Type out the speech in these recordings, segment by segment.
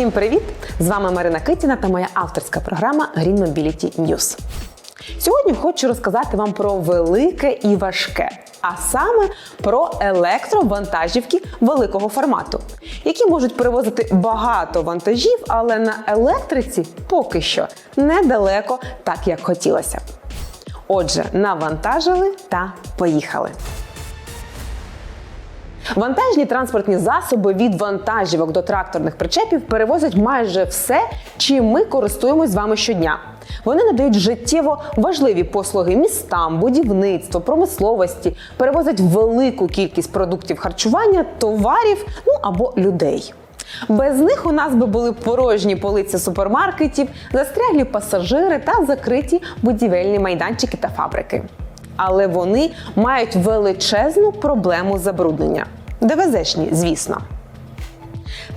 Всім привіт! З вами Марина Китіна та моя авторська програма Green Mobility News. Сьогодні хочу розказати вам про велике і важке, а саме про електровантажівки великого формату, які можуть перевозити багато вантажів, але на електриці поки що недалеко так, як хотілося. Отже, навантажили та поїхали. Вантажні транспортні засоби від вантажівок до тракторних причепів перевозять майже все, чим ми користуємось з вами щодня. Вони надають життєво важливі послуги містам, будівництву, промисловості, перевозять велику кількість продуктів харчування, товарів, ну або людей. Без них у нас би були порожні полиці супермаркетів, застряглі пасажири та закриті будівельні майданчики та фабрики. Але вони мають величезну проблему забруднення. ДВЗшні, звісно.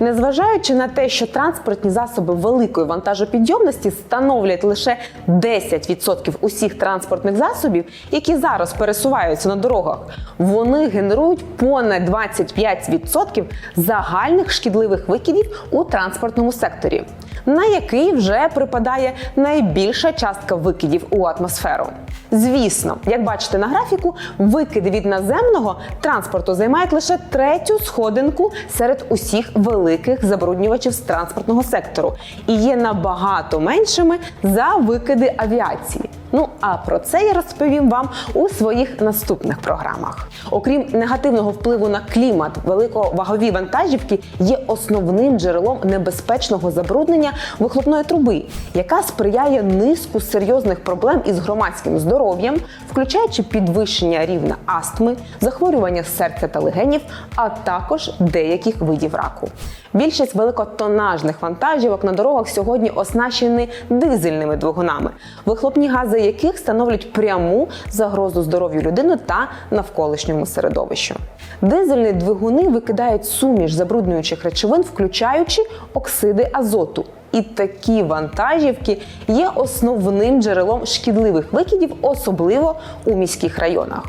Незважаючи на те, що транспортні засоби великої вантажопідйомності становлять лише 10% усіх транспортних засобів, які зараз пересуваються на дорогах, вони генерують понад 25% загальних шкідливих викидів у транспортному секторі, на який вже припадає найбільша частка викидів у атмосферу. Звісно, як бачите на графіку, викиди від наземного транспорту займають лише третю сходинку серед усіх великих забруднювачів з транспортного сектору і є набагато меншими за викиди авіації. Ну а про це я розповім вам у своїх наступних програмах. Окрім негативного впливу на клімат, великовагові вантажівки є основним джерелом небезпечного забруднення вихлопної труби, яка сприяє низку серйозних проблем із громадським здоров'ям, включаючи підвищення рівня астми, захворювання серця та легенів, а також деяких видів раку. Більшість великотонажних вантажівок на дорогах сьогодні оснащені дизельними двигунами, вихлопні гази яких становлять пряму загрозу здоров'ю людини та навколишньому середовищу. Дизельні двигуни викидають суміш забруднюючих речовин, включаючи оксиди азоту. І такі вантажівки є основним джерелом шкідливих викидів, особливо у міських районах.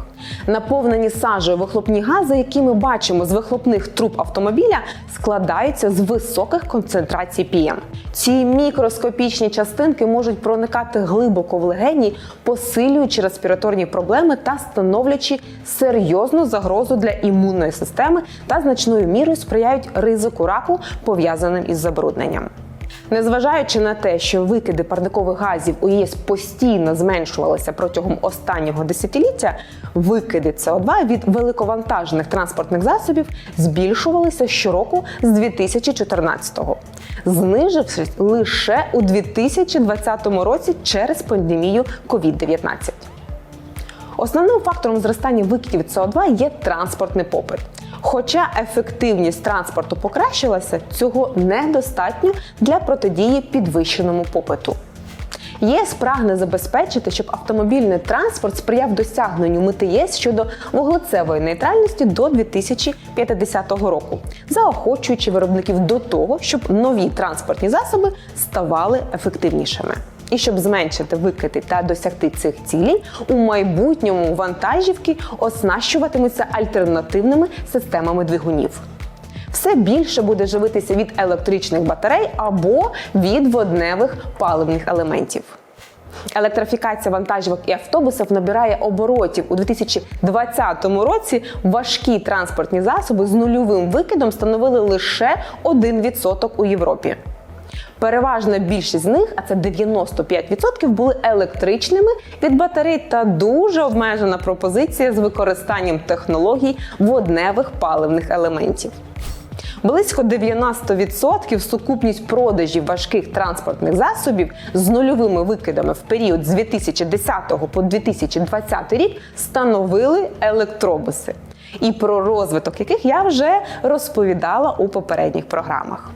Наповнені сажею вихлопні гази, які ми бачимо з вихлопних труб автомобіля, складаються з високих концентрацій ПІМ. Ці мікроскопічні частинки можуть проникати глибоко в легені, посилюючи респіраторні проблеми та становлячи серйозну загрозу для імунної системи та значною мірою сприяють ризику раку, пов'язаним із забрудненням. Незважаючи на те, що викиди парникових газів у ЄС постійно зменшувалися протягом останнього десятиліття, викиди СО2 від великовантажних транспортних засобів збільшувалися щороку з 2014-го, знижившись лише у 2020 році через пандемію COVID-19. Основним фактором зростання викидів СО2 є транспортний попит. Хоча ефективність транспорту покращилася, цього недостатньо для протидії підвищеному попиту. ЄС прагне забезпечити, щоб автомобільний транспорт сприяв досягненню мети ЄС щодо вуглецевої нейтральності до 2050 року, заохочуючи виробників до того, щоб нові транспортні засоби ставали ефективнішими. І щоб зменшити викиди та досягти цих цілей, у майбутньому вантажівки оснащуватимуться альтернативними системами двигунів. Все більше буде живитися від електричних батарей або від водневих паливних елементів. Електрифікація вантажівок і автобусів набирає оборотів у 2020 році. Важкі транспортні засоби з нульовим викидом становили лише 1% у Європі. Переважна більшість з них, а це 95%, були електричними від батарей та дуже обмежена пропозиція з використанням технологій водневих паливних елементів. Близько 90% сукупність продажів важких транспортних засобів з нульовими викидами в період з 2010 по 2020 рік становили електробуси, і про розвиток яких я вже розповідала у попередніх програмах.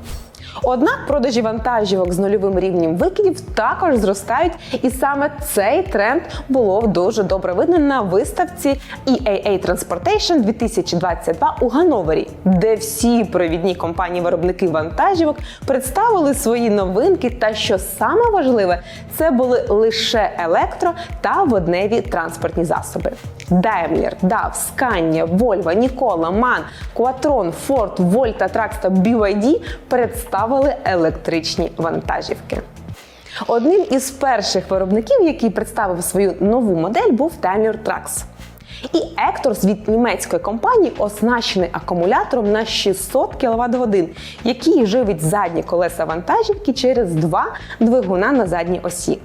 Однак продажі вантажівок з нульовим рівнем викидів також зростають, і саме цей тренд було дуже добре видно на виставці EAA Transportation 2022 у Гановері, де всі провідні компанії-виробники вантажівок представили свої новинки. Та що саме важливе, це були лише електро та водневі транспортні засоби. Daimler, DAF, Scania, Volvo, Nikola, MAN, Quattron, Ford, Volta, Trax та BYD представили представили електричні вантажівки. Одним із перших виробників, який представив свою нову модель, був Daimler Trucks. І Ectors від німецької компанії оснащений акумулятором на 600 кВт годин, який живить задні колеса вантажівки через два двигуна на задній осі.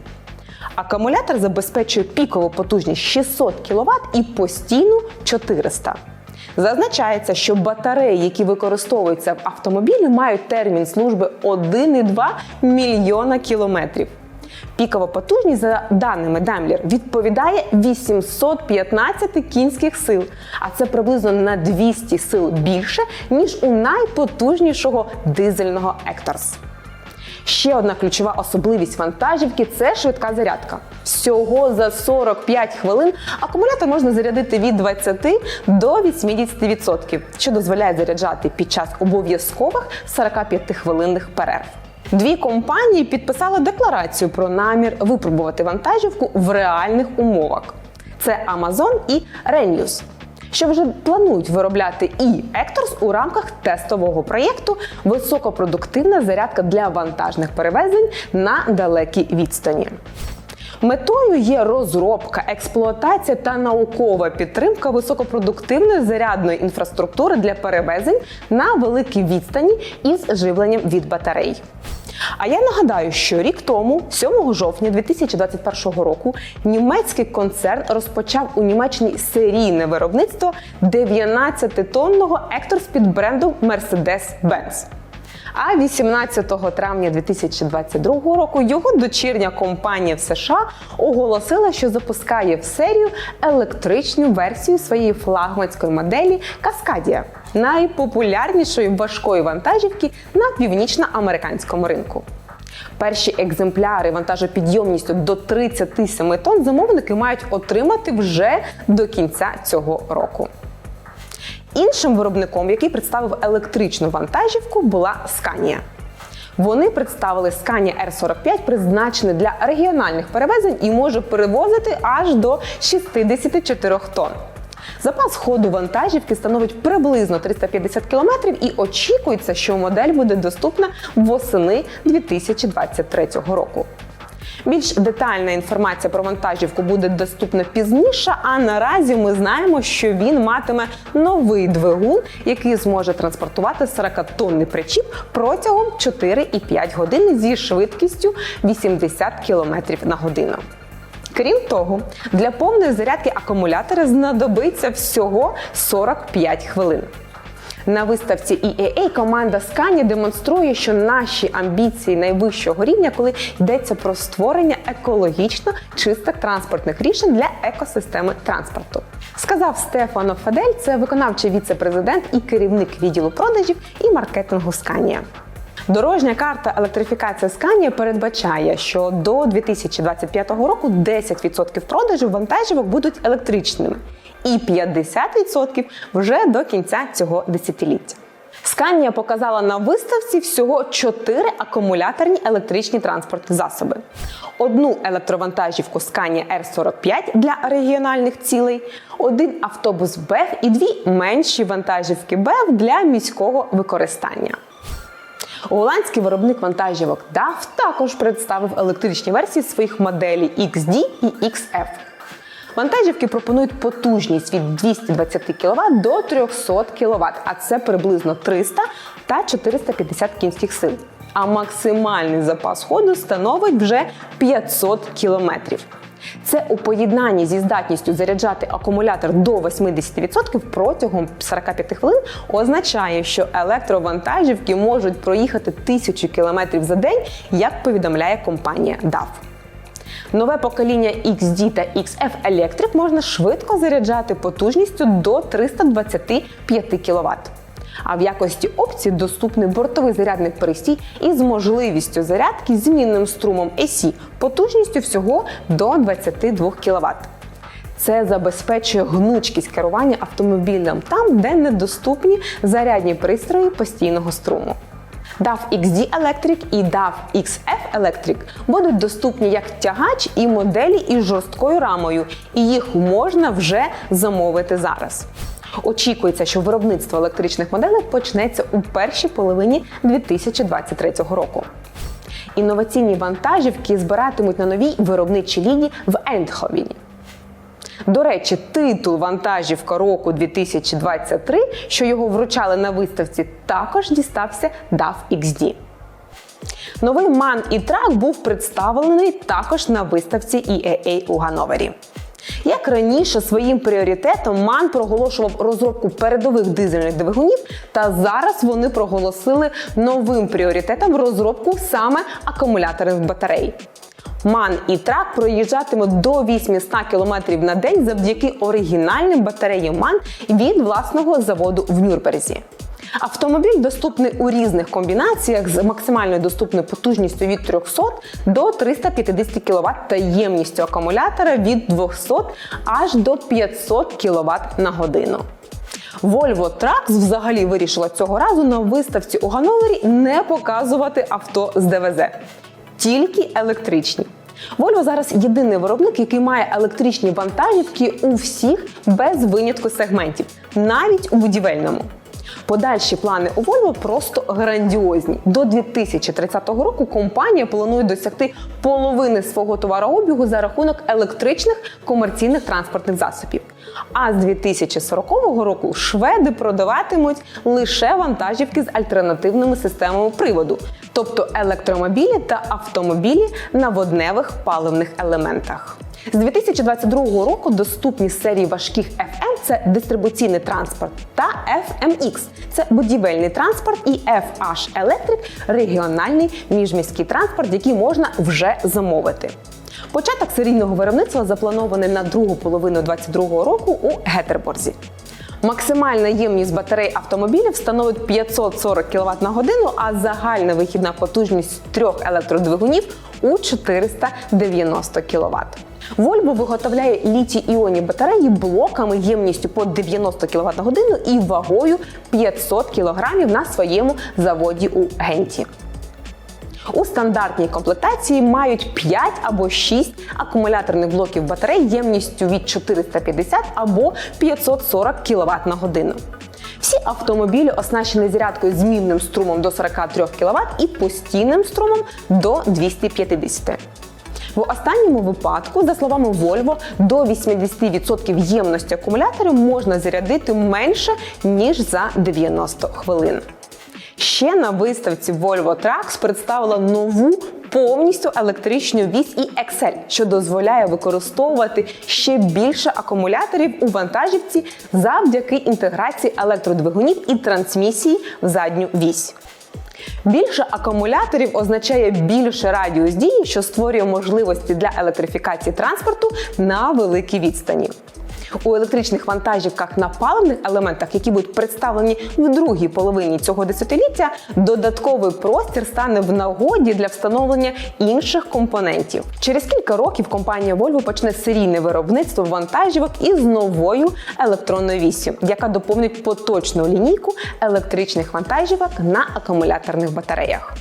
Акумулятор забезпечує пікову потужність 600 кВт і постійну 400. Зазначається, що батареї, які використовуються в автомобілі, мають термін служби 1,2 мільйона кілометрів. Пікова потужність, за даними Daimler, відповідає 815 кінських сил, а це приблизно на 200 сил більше, ніж у найпотужнішого дизельного Ectors. Ще одна ключова особливість вантажівки це швидка зарядка. Всього за 45 хвилин акумулятор можна зарядити від 20 до 80%, що дозволяє заряджати під час обов'язкових 45-хвилинних перерв. Дві компанії підписали декларацію про намір випробувати вантажівку в реальних умовах. Це Amazon і Renews, що вже планують виробляти і Ectors у рамках тестового проєкту Високопродуктивна зарядка для вантажних перевезень на далекій відстані. Метою є розробка, експлуатація та наукова підтримка високопродуктивної зарядної інфраструктури для перевезень на великій відстані із живленням від батарей. А я нагадаю, що рік тому, 7 жовтня 2021 року, німецький концерн розпочав у Німеччині серійне виробництво 19-тонного ектор з під брендом Mercedes-Benz. А 18 травня 2022 року його дочірня компанія в США оголосила, що запускає в серію електричну версію своєї флагманської моделі Cascadia, найпопулярнішої важкої вантажівки на північноамериканському ринку. Перші екземпляри вантажопідйомністю до 37 тонн замовники мають отримати вже до кінця цього року. Іншим виробником, який представив електричну вантажівку, була Scania. Вони представили Scania R45, призначений для регіональних перевезень і може перевозити аж до 64 тонн. Запас ходу вантажівки становить приблизно 350 км і очікується, що модель буде доступна восени 2023 року. Більш детальна інформація про вантажівку буде доступна пізніше. А наразі ми знаємо, що він матиме новий двигун, який зможе транспортувати 40-тонний причіп протягом 4,5 годин зі швидкістю 80 км на годину. Крім того, для повної зарядки акумулятора знадобиться всього 45 хвилин. На виставці EAA команда Scania демонструє, що наші амбіції найвищого рівня, коли йдеться про створення екологічно чистих транспортних рішень для екосистеми транспорту. Сказав Стефано Фадель, це виконавчий віце-президент і керівник відділу продажів і маркетингу Scania. Дорожня карта електрифікації Scania передбачає, що до 2025 року 10% продажів вантажівок будуть електричними, і 50% вже до кінця цього десятиліття. Scania показала на виставці всього 4 акумуляторні електричні транспортні засоби. Одну електровантажівку Scania R45 для регіональних цілей, один автобус BEV і дві менші вантажівки BEV для міського використання. Голландський виробник вантажівок DAF також представив електричні версії своїх моделей XD і XF. Вантажівки пропонують потужність від 220 кВт до 300 кВт, а це приблизно 300 та 450 кінських сил. А максимальний запас ходу становить вже 500 кілометрів. Це у поєднанні зі здатністю заряджати акумулятор до 80% протягом 45 хвилин означає, що електровантажівки можуть проїхати тисячу кілометрів за день, як повідомляє компанія DAF. Нове покоління XD та XF Electric можна швидко заряджати потужністю до 325 кВт. А в якості опції доступний бортовий зарядний пристрій із можливістю зарядки змінним струмом AC потужністю всього до 22 кВт. Це забезпечує гнучкість керування автомобілем там, де недоступні зарядні пристрої постійного струму. DAF XD Electric і DAF XF Electric будуть доступні як тягач і моделі із жорсткою рамою, і їх можна вже замовити зараз. Очікується, що виробництво електричних моделей почнеться у першій половині 2023 року. Інноваційні вантажівки збиратимуть на новій виробничій лінії в Ендховіні. До речі, титул вантажівка року 2023, що його вручали на виставці, також дістався DAF XD. Новий MAN і трак був представлений також на виставці EAA у Гановері. Як раніше своїм пріоритетом МАН проголошував розробку передових дизельних двигунів, та зараз вони проголосили новим пріоритетом розробку саме акумуляторних батарей. МАН і трак проїжджатимуть до 800 км на день завдяки оригінальним батареям МАН від власного заводу в Нюрнберзі. Автомобіль доступний у різних комбінаціях з максимальною доступною потужністю від 300 до 350 кВт та ємністю акумулятора від 200 аж до 500 кВт на годину. Volvo Trucks взагалі вирішила цього разу на виставці у Ганновері не показувати авто з ДВЗ, тільки електричні. Volvo зараз єдиний виробник, який має електричні вантажівки у всіх без винятку сегментів, навіть у будівельному. Подальші плани у Volvo просто грандіозні. До 2030 року компанія планує досягти половини свого товарообігу за рахунок електричних комерційних транспортних засобів. А з 2040 року шведи продаватимуть лише вантажівки з альтернативними системами приводу, тобто електромобілі та автомобілі на водневих паливних елементах. З 2022 року доступні серії важких FM – це дистрибуційний транспорт, та FMX – це будівельний транспорт, і FH Electric – регіональний міжміський транспорт, який можна вже замовити. Початок серійного виробництва запланований на другу половину 2022 року у Гетерборзі. Максимальна ємність батарей автомобілів становить 540 кВт на годину, а загальна вихідна потужність трьох електродвигунів у 490 кВт. Volvo виготовляє літій-іонні батареї блоками ємністю по 90 кВт на годину і вагою 500 кг на своєму заводі у Генті. У стандартній комплектації мають 5 або 6 акумуляторних блоків батарей ємністю від 450 або 540 кВт на годину. Всі автомобілі оснащені зарядкою змінним струмом до 43 кВт і постійним струмом до 250 в останньому випадку, за словами Volvo, до 80% ємності акумуляторів можна зарядити менше ніж за 90 хвилин. Ще на виставці Volvo Trucks представила нову повністю електричну вісь і Excel, що дозволяє використовувати ще більше акумуляторів у вантажівці завдяки інтеграції електродвигунів і трансмісії в задню вісь. Більше акумуляторів означає більше радіус дії, що створює можливості для електрифікації транспорту на великій відстані. У електричних вантажівках на паливних елементах, які будуть представлені в другій половині цього десятиліття, додатковий простір стане в нагоді для встановлення інших компонентів. Через кілька років компанія Volvo почне серійне виробництво вантажівок із новою електронною вісю, яка доповнить поточну лінійку електричних вантажівок на акумуляторних батареях.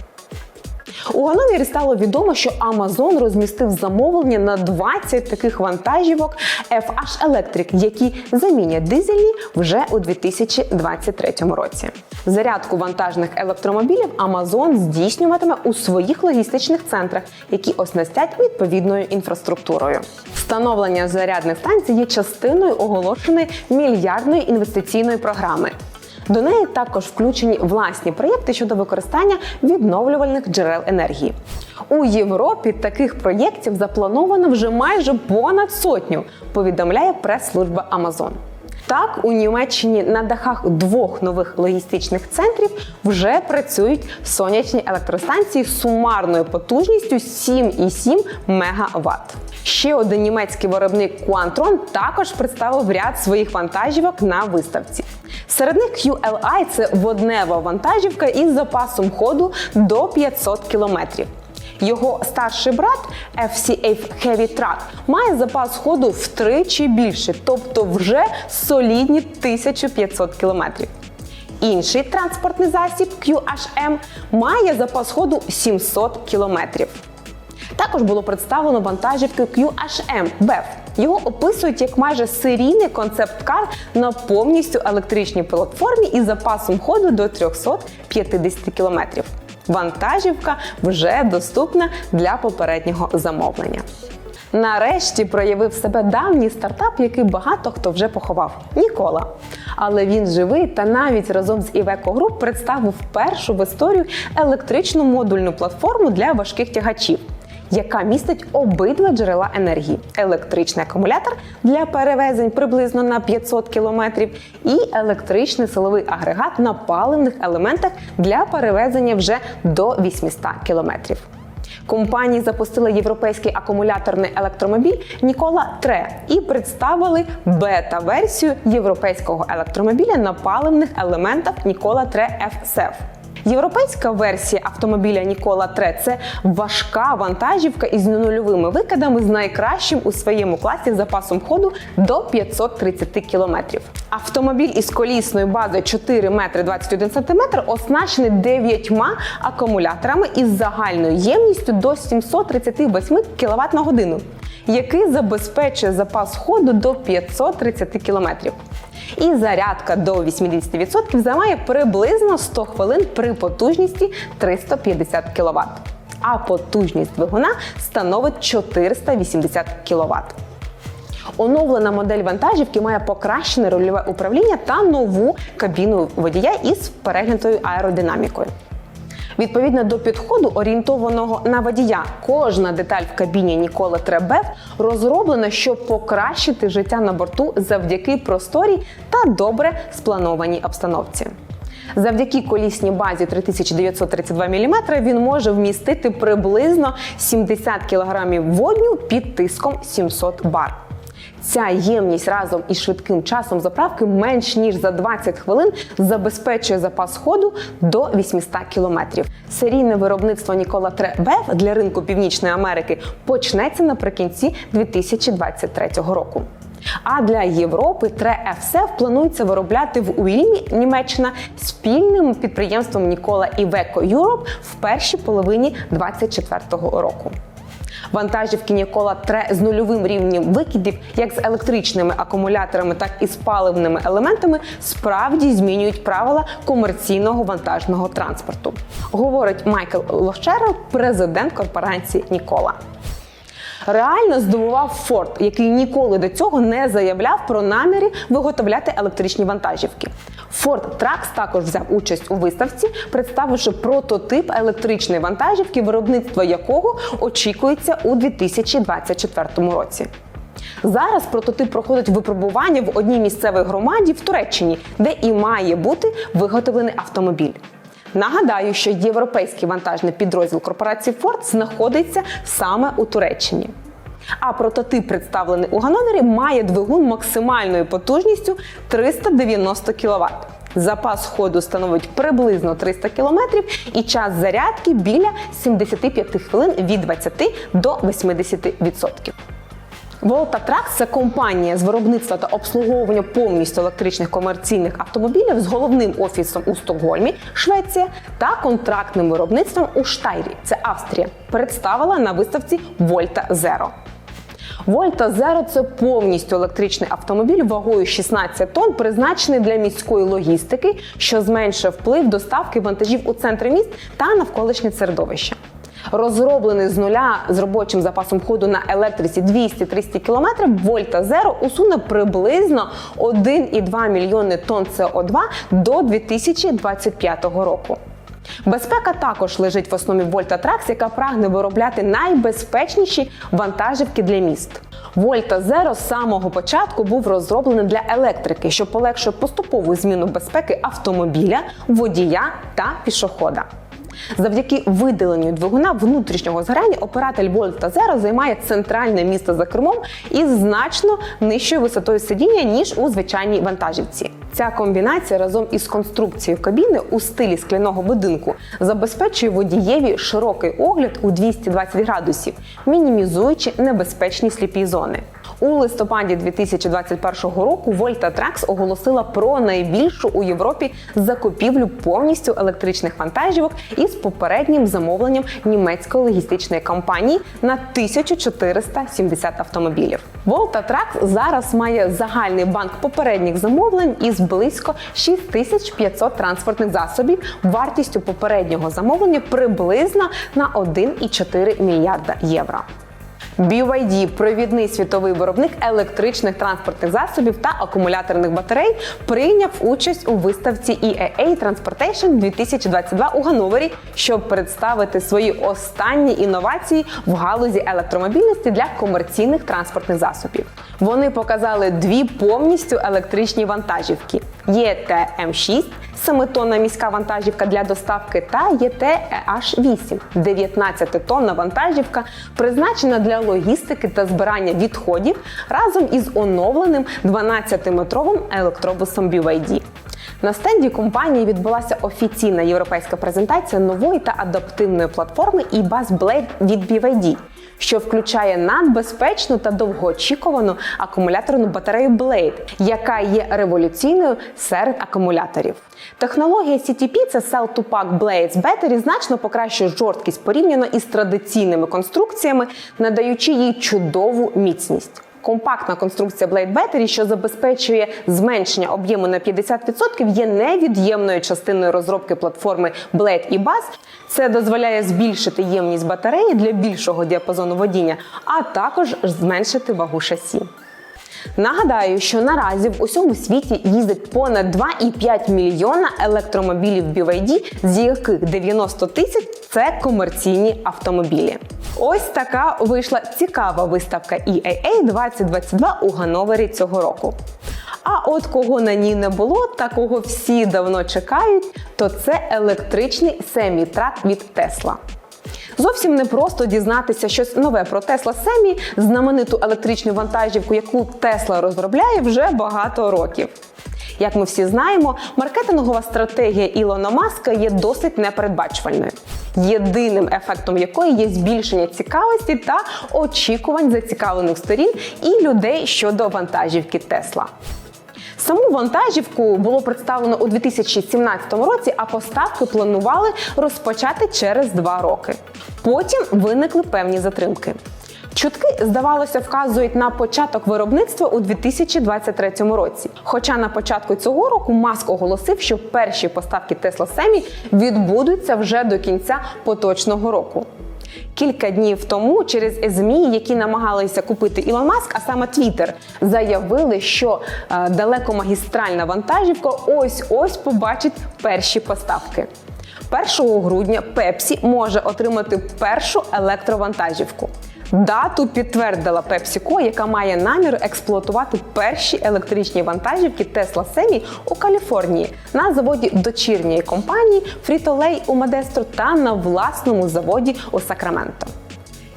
У Гановері стало відомо, що Amazon розмістив замовлення на 20 таких вантажівок FH Electric, які замінять дизельні вже у 2023 році. Зарядку вантажних електромобілів Amazon здійснюватиме у своїх логістичних центрах, які оснастять відповідною інфраструктурою. Встановлення зарядних станцій є частиною оголошеної мільярдної інвестиційної програми. До неї також включені власні проєкти щодо використання відновлювальних джерел енергії. У Європі таких проєктів заплановано вже майже понад сотню. Повідомляє прес-служба Amazon. Так, у Німеччині на дахах двох нових логістичних центрів вже працюють сонячні електростанції з сумарною потужністю 7,7 МВт. Ще один німецький виробник Quantron також представив ряд своїх вантажівок на виставці. Серед них QLI – це воднева вантажівка із запасом ходу до 500 кілометрів. Його старший брат FCA Heavy Truck має запас ходу втричі більше, тобто вже солідні 1500 кілометрів. Інший транспортний засіб QHM має запас ходу 700 кілометрів. Також було представлено вантажівки QHM BEV. Його описують як майже серійний концепт-кар на повністю електричній платформі із запасом ходу до 350 км. Вантажівка вже доступна для попереднього замовлення. Нарешті проявив себе давній стартап, який багато хто вже поховав Нікола. Але він живий та навіть разом з Iveco Group представив першу в історію електричну модульну платформу для важких тягачів. Яка містить обидва джерела енергії: електричний акумулятор для перевезень приблизно на 500 км і електричний силовий агрегат на паливних елементах для перевезення вже до 800 км. Компанії запустили європейський акумуляторний електромобіль Нікола Тре і представили бета-версію європейського електромобіля на паливних елементах Нікола Тре FSEV. Європейська версія автомобіля Нікола Тре це важка вантажівка із нульовими викидами з найкращим у своєму класі запасом ходу до 530 км. Автомобіль із колісною базою 4 метри 21 см оснащений 9 акумуляторами із загальною ємністю до 738 кВт на годину, який забезпечує запас ходу до 530 км. І зарядка до 80% займає приблизно 100 хвилин при потужності 350 кВт. А потужність двигуна становить 480 кВт. Оновлена модель вантажівки має покращене рульове управління та нову кабіну водія із переглянутою аеродинамікою. Відповідно до підходу, орієнтованого на водія, кожна деталь в кабіні Ніколи Требев розроблена, щоб покращити життя на борту завдяки просторій та добре спланованій обстановці. Завдяки колісній базі 3932 мм він може вмістити приблизно 70 кг водню під тиском 700 бар. Ця ємність разом із швидким часом заправки менш ніж за 20 хвилин забезпечує запас ходу до 800 км. Серійне виробництво Нікола Требев для ринку Північної Америки почнеться наприкінці 2023 року. А для Європи Тре-ФСЕВ планується виробляти в Уільмі, Німеччина, спільним підприємством Нікола Iveco Europe в першій половині 2024 року. Вантажівки Нікола Тре з нульовим рівнем викидів, як з електричними акумуляторами, так і з паливними елементами, справді змінюють правила комерційного вантажного транспорту. Говорить Майкл Лощерел, президент корпорації Нікола. Реально здивував Форд, який ніколи до цього не заявляв про наміри виготовляти електричні вантажівки. Ford Trucks також взяв участь у виставці, представивши прототип електричної вантажівки, виробництво якого очікується у 2024 році. Зараз прототип проходить випробування в одній місцевій громаді в Туреччині, де і має бути виготовлений автомобіль. Нагадаю, що європейський вантажний підрозділ корпорації Ford знаходиться саме у Туреччині. А прототип, представлений у Ганновері, має двигун максимальною потужністю 390 кВт. Запас ходу становить приблизно 300 км і час зарядки біля 75 хвилин від 20 до 80%. Volta Trucks – це компанія з виробництва та обслуговування повністю електричних комерційних автомобілів з головним офісом у Стокгольмі, Швеція, та контрактним виробництвом у Штайрі, це Австрія, представила на виставці Volta Zero. Volta Zero – це повністю електричний автомобіль вагою 16 тонн, призначений для міської логістики, що зменшує вплив доставки вантажів у центри міст та навколишнє середовище. Розроблений з нуля з робочим запасом ходу на електриці 200-300 км, Volta Zero усуне приблизно 1,2 мільйони тонн СО2 до 2025 року. Безпека також лежить в основі Volta Trucks, яка прагне виробляти найбезпечніші вантажівки для міст. Volta Zero з самого початку був розроблений для електрики, що полегшує поступову зміну безпеки автомобіля, водія та пішохода. Завдяки видаленню двигуна внутрішнього згоряння оператель Volta Zero займає центральне місце за кермом із значно нижчою висотою сидіння, ніж у звичайній вантажівці. Ця комбінація разом із конструкцією кабіни у стилі скляного будинку забезпечує водієві широкий огляд у 220 градусів, мінімізуючи небезпечні сліпі зони. У листопаді 2021 року Volta Trucks оголосила про найбільшу у Європі закупівлю повністю електричних вантажівок із попереднім замовленням німецької логістичної компанії на 1470 автомобілів. Volta Trucks зараз має загальний банк попередніх замовлень із близько 6500 транспортних засобів вартістю попереднього замовлення приблизно на 1,4 мільярда євро. BYD – провідний світовий виробник електричних транспортних засобів та акумуляторних батарей, прийняв участь у виставці EAA Transportation 2022 у Ганновері, щоб представити свої останні інновації в галузі електромобільності для комерційних транспортних засобів. Вони показали дві повністю електричні вантажівки: єт М6 7-тонна міська вантажівка для доставки та єт H8 19-тонна вантажівка, призначена для логістики та збирання відходів разом із оновленим 12-метровим електробусом BYD. На стенді компанії відбулася офіційна європейська презентація нової та адаптивної платформи eBus Blade від BYD, що включає надбезпечну та довгоочікувану акумуляторну батарею Blade, яка є революційною серед акумуляторів. Технологія CTP – це Cell to Pack Blades Battery значно покращує жорсткість порівняно із традиційними конструкціями, надаючи їй чудову міцність. Компактна конструкція Blade Battery, що забезпечує зменшення об'єму на 50%, є невід'ємною частиною розробки платформи Blade і Bus. Це дозволяє збільшити ємність батареї для більшого діапазону водіння, а також зменшити вагу шасі. Нагадаю, що наразі в усьому світі їздить понад 2,5 мільйона електромобілів BYD, з яких 90 тисяч це комерційні автомобілі. Ось така вийшла цікава виставка EAA 2022 у Ганновері цього року. А от кого на ній не було, та кого всі давно чекають, то це електричний семітрак від Tesla. Зовсім не просто дізнатися щось нове про Tesla Semi, знамениту електричну вантажівку, яку Tesla розробляє вже багато років. Як ми всі знаємо, маркетингова стратегія Ілона Маска є досить непередбачувальною, єдиним ефектом якої є збільшення цікавості та очікувань зацікавлених сторін і людей щодо вантажівки Тесла. Саму вантажівку було представлено у 2017 році, а поставки планували розпочати через два роки. Потім виникли певні затримки. Чутки, здавалося, вказують на початок виробництва у 2023 році. Хоча на початку цього року Маск оголосив, що перші поставки Tesla Semi відбудуться вже до кінця поточного року. Кілька днів тому через ЗМІ, які намагалися купити Ілон Маск, а саме Твіттер, заявили, що е, далекомагістральна вантажівка ось ось побачить перші поставки. 1 грудня Пепсі може отримати першу електровантажівку. Дату підтвердила PepsiCo, яка має намір експлуатувати перші електричні вантажівки Tesla Semi у Каліфорнії на заводі дочірньої компанії Frito-Lay у Модестро та на власному заводі у Сакраменто.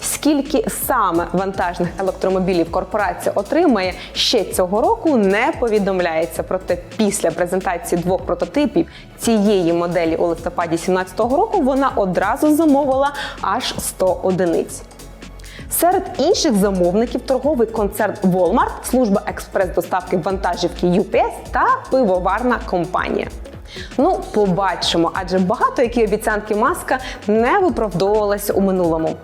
Скільки саме вантажних електромобілів корпорація отримає ще цього року, не повідомляється. Проте після презентації двох прототипів цієї моделі у листопаді 2017 року вона одразу замовила аж 100 одиниць. Серед інших замовників торговий концерн Walmart, служба експрес-доставки вантажівки UPS та пивоварна компанія. Ну, побачимо, адже багато які обіцянки маска не виправдовувалися у минулому.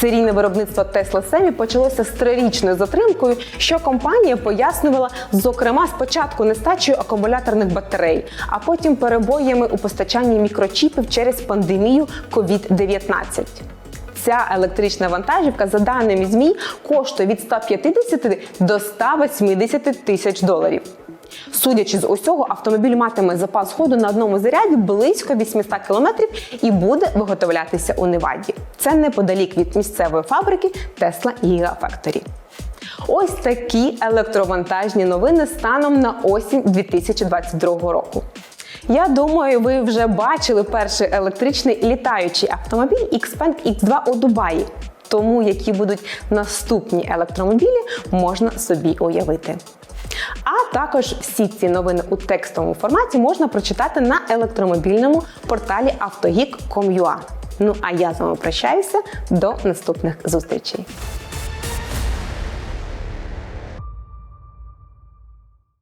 Серійне виробництво Tesla Semi почалося з трирічною затримкою, що компанія пояснювала, зокрема, спочатку нестачею акумуляторних батарей, а потім перебоями у постачанні мікрочіпів через пандемію COVID-19. Ця електрична вантажівка, за даними ЗМІ, коштує від 150 до 180 тисяч доларів. Судячи з усього, автомобіль матиме запас ходу на одному заряді близько 800 кілометрів і буде виготовлятися у Неваді. Це неподалік від місцевої фабрики Tesla Gigafactory. Ось такі електровантажні новини станом на осінь 2022 року. Я думаю, ви вже бачили перший електричний літаючий автомобіль Xpeng X2 у Дубаї. Тому які будуть наступні електромобілі, можна собі уявити. А також всі ці новини у текстовому форматі можна прочитати на електромобільному порталі автогік.com.ua. Ну а я з вами прощаюся до наступних зустрічей.